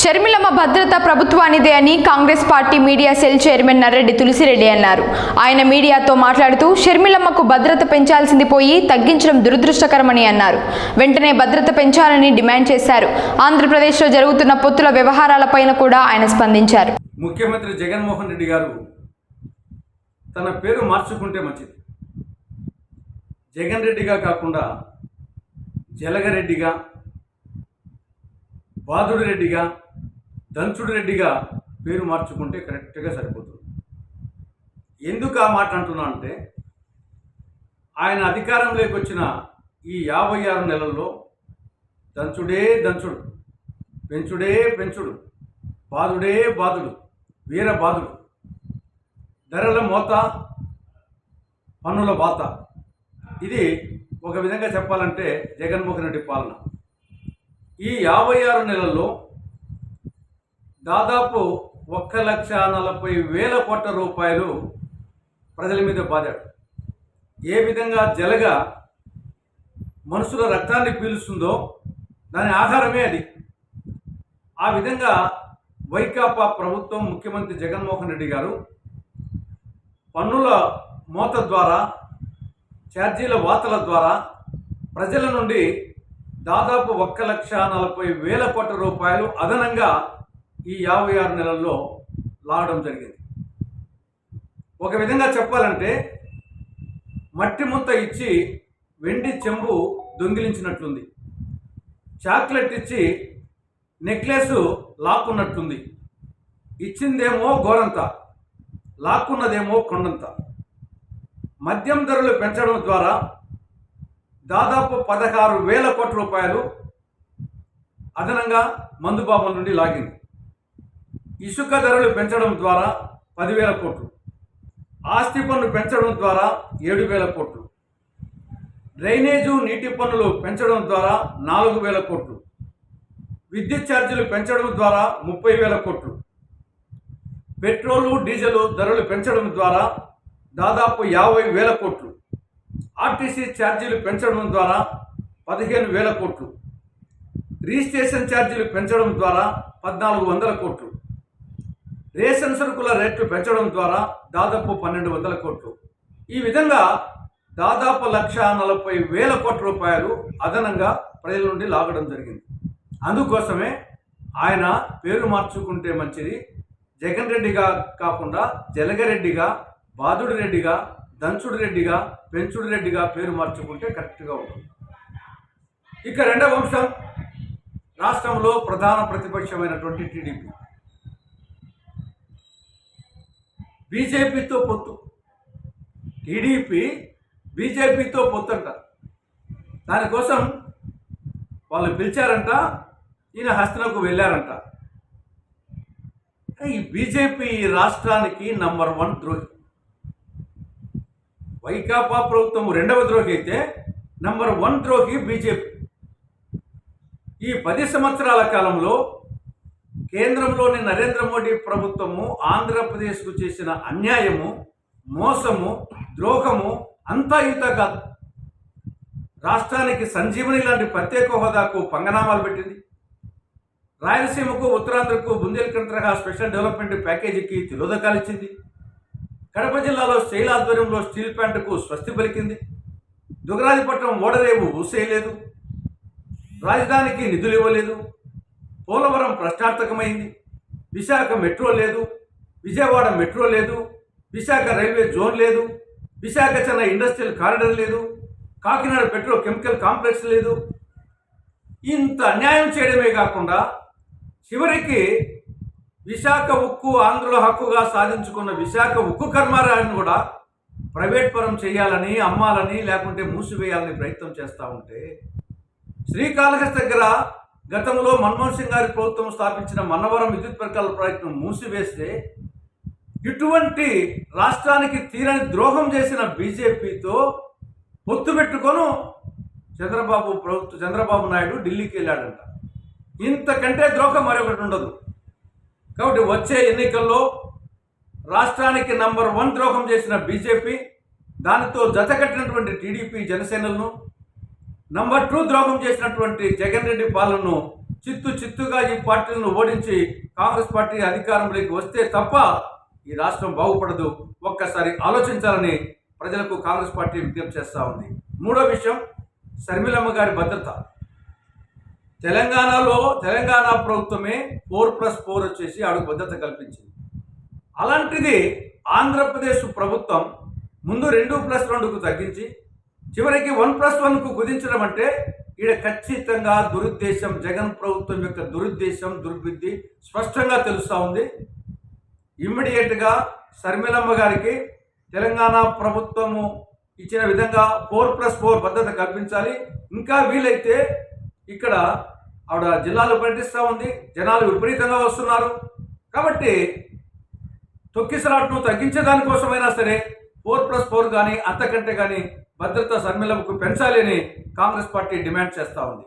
షర్మిలమ్మ భద్రత ప్రభుత్వానిదే అని Congress party media cell chairman Narreddy Tulasireddy అన్నారు. ఆయన మీడియాతో మాట్లాడుతూ షర్మిలమ్మకు భద్రత పెంచాల్సింది పోయి తగ్గించడం దురదృష్టకరమని అన్నారు. వెంటనే భద్రత పెంచాలని డిమాండ్ చేశారు. ఆంధ్రప్రదేశ్లో జరుగుతున్న పొత్తుల వ్యవహారాలపైన కూడా ఆయన స్పందించారు. ముఖ్యమంత్రి జగన్మోహన్ రెడ్డి గారు తన పేరు మార్చుకుంటే మంచిది. జగన్ రెడ్డిగా కాకుండా జలగరెడ్డిగా బాదుడు రెడ్డిగా దంచుడు రెడ్డిగా పేరు మార్చుకుంటే కరెక్ట్గా సరిపోతుంది. ఎందుకు ఆ మాట అంటున్నా అంటే ఆయన అధికారంలోకి వచ్చిన ఈ యాభై ఆరు నెలల్లో దంచుడే దంచుడు పెంచుడే పెంచుడు బాధుడే బాధుడు వీర బాధుడు ధరల మోత పన్నుల బాత ఇది ఒక విధంగా చెప్పాలంటే జగన్మోహన్ రెడ్డి పాలన. ఈ యాభై ఆరు నెలల్లో దాదాపు ఒక్క లక్ష నలభై వేల కోట్ల రూపాయలు ప్రజల మీద బాదాడు. ఏ విధంగా జలగ మనుషుల రక్తాన్ని పీలుస్తుందో దాని ఆధారమే అది. ఆ విధంగా వైకాపా ప్రభుత్వం ముఖ్యమంత్రి జగన్మోహన్ రెడ్డి గారు పన్నుల మోత ద్వారా ఛార్జీల వాతల ద్వారా ప్రజల నుండి దాదాపు ఒక్క లక్ష నలభై వేల కోట్ల రూపాయలు అదనంగా ఈ యాభై ఆరు నెలల్లో లాగడం జరిగింది. ఒక విధంగా చెప్పాలంటే మట్టి ముద్ద ఇచ్చి వెండి చెంబు దొంగిలించినట్లుంది. చాక్లెట్ ఇచ్చి నెక్లెస్ లాక్కున్నట్టుంది ఇచ్చిందేమో గోరంత లాక్కున్నదేమో కొండంత. మద్యం ధరలు పెంచడం ద్వారా దాదాపు పదహారు వేల కోట్ల రూపాయలు అదనంగా మందుబాబు నుండి లాగింది. ఇసుక ధరలు పెంచడం ద్వారా పదివేల కోట్లు. ఆస్తి పన్ను పెంచడం ద్వారా ఏడు వేల కోట్లు. డ్రైనేజు నీటి పన్నులు పెంచడం ద్వారా నాలుగు వేల కోట్లు. విద్యుత్ ఛార్జీలు పెంచడం ద్వారా ముప్పై వేల కోట్లు. పెట్రోలు డీజిల్ ధరలు పెంచడం ద్వారా దాదాపు యాభై వేల కోట్లు. ఆర్టీసీ ఛార్జీలు పెంచడం ద్వారా పదిహేను వేల కోట్లు. రిజిస్ట్రేషన్ ఛార్జీలు పెంచడం ద్వారా పద్నాలుగు వందల కోట్లు. రేషన్ సరుకుల రేట్లు పెంచడం ద్వారా దాదాపు పన్నెండు వందల కోట్లు. ఈ విధంగా దాదాపు లక్ష నలభై వేల కోట్ల రూపాయలు అదనంగా ప్రజల నుండి లాగడం జరిగింది. అందుకోసమే ఆయన పేరు మార్చుకుంటే మంచిది. జగన్ రెడ్డిగా కాకుండా జలగరెడ్డిగా బాదుడు రెడ్డిగా దంచుడు రెడ్డిగా పెంచుడు రెడ్డిగా పేరు మార్చుకుంటే కరెక్ట్గా ఉంటుంది. ఇక రెండవ అంశం రాష్ట్రంలో ప్రధాన ప్రతిపక్షమైనటువంటి టీడీపీ. బీజేపీతో పొత్తు. టీడీపీ బీజేపీతో పొత్తంట. దానికోసం వాళ్ళు పిలిచారంట ఈయన హస్తనకు వెళ్ళారంట. ఈ బీజేపీ ఈ రాష్ట్రానికి నంబర్ వన్ ద్రోహి. వైకాపా ప్రభుత్వం రెండవ ద్రోహి అయితే నంబర్ వన్ ద్రోహి బీజేపీ. ఈ పది సంవత్సరాల కాలంలో కేంద్రంలోని నరేంద్ర మోడీ ప్రభుత్వము ఆంధ్రప్రదేశ్కు చేసిన అన్యాయము మోసము ద్రోహము అంతా ఇంత కాదు. రాష్ట్రానికి సంజీవని లాంటి ప్రత్యేక హోదాకు పంగనామాలు పెట్టింది. రాయలసీమకు ఉత్తరాంధ్రకు బుందేల్ఖండ్ తరహా స్పెషల్ డెవలప్మెంట్ ప్యాకేజీకి తిరోధకాలు ఇచ్చింది. కడప జిల్లాలో శైల ఆధ్వర్యంలో స్టీల్ ప్లాంట్కు స్వస్తి పలికింది. దుగరాజపట్నం ఓడరేవు ఊసేయలేదు. రాజధానికి నిధులు ఇవ్వలేదు. పోలవరం ప్రశ్నార్థకమైంది విశాఖ మెట్రో లేదు. విజయవాడ మెట్రో లేదు. విశాఖ రైల్వే జోన్ లేదు. విశాఖ చెన్నై ఇండస్ట్రియల్ కారిడర్ లేదు. కాకినాడ పెట్రో కెమికల్ కాంప్లెక్స్ లేదు. ఇంత అన్యాయం చేయడమే కాకుండా చివరికి విశాఖ ఉక్కు ఆంధ్రుల హక్కుగా సాధించుకున్న విశాఖ ఉక్కు కర్మారాన్ని కూడా ప్రైవేట్ పరం చేయాలని అమ్మాలని లేకుంటే మూసివేయాలని ప్రయత్నం చేస్తూ ఉంటే శ్రీకాళహస్తి దగ్గర గతంలో మన్మోహన్ సింగ్ గారి ప్రభుత్వం స్థాపించిన మన్నవరం విద్యుత్ పరికరాల ప్రయత్నం మూసివేస్తే ఇటువంటి రాష్ట్రానికి తీరని ద్రోహం చేసిన బీజేపీతో పొత్తు పెట్టుకొని చంద్రబాబు ప్రభుత్వ చంద్రబాబు నాయుడు ఢిల్లీకి వెళ్ళాడంట. ఇంతకంటే ద్రోహం మరొకటి ఉండదు. కాబట్టి వచ్చే ఎన్నికల్లో రాష్ట్రానికి నంబర్ వన్ ద్రోహం చేసిన బీజేపీ దానితో జతకట్టినటువంటి టీడీపీ జనసేనలను నంబర్ టూ ద్రోహం చేసినటువంటి జగన్ రెడ్డి పాలనను చిత్తు చిత్తుగా ఈ పార్టీలను ఓడించి కాంగ్రెస్ పార్టీ అధికారంలోకి వస్తే తప్ప ఈ రాష్ట్రం బాగుపడదు. ఒక్కసారి ఆలోచించాలని ప్రజలకు కాంగ్రెస్ పార్టీ విజ్ఞప్తి చేస్తూ ఉంది. మూడో విషయం శర్మిలమ్మ గారి భద్రత. తెలంగాణలో తెలంగాణ ప్రభుత్వమే ఫోర్ ప్లస్ ఫోర్ వచ్చేసి ఆవిడకు భద్రత కల్పించింది. అలాంటిది ఆంధ్రప్రదేశ్ ప్రభుత్వం ముందు రెండు ప్లస్ రెండుకు తగ్గించి చివరికి వన్ ప్లస్ వన్కు కుదించడం అంటే ఈడ ఖచ్చితంగా దురుద్దేశం జగన్ ప్రభుత్వం యొక్క దురుద్దేశం దుర్బుద్ధి స్పష్టంగా తెలుస్తూ ఉంది. ఇమ్మీడియట్గా శర్మిలమ్మ గారికి తెలంగాణ ప్రభుత్వము ఇచ్చిన విధంగా ఫోర్ ప్లస్ ఫోర్ భద్రత కల్పించాలి. ఇంకా వీలైతే ఇక్కడ ఆవిడ జిల్లాలో పర్యటిస్తూ ఉంది. జనాలు విపరీతంగా వస్తున్నారు. కాబట్టి తొక్కిసలాట్ను తగ్గించేదానికోసమైనా సరే ఫోర్ ప్లస్ ఫోర్ కానీ అంతకంటే కానీ భద్రత సమ్మెలకు పెంచాలని కాంగ్రెస్ పార్టీ డిమాండ్ చేస్తూ ఉంది.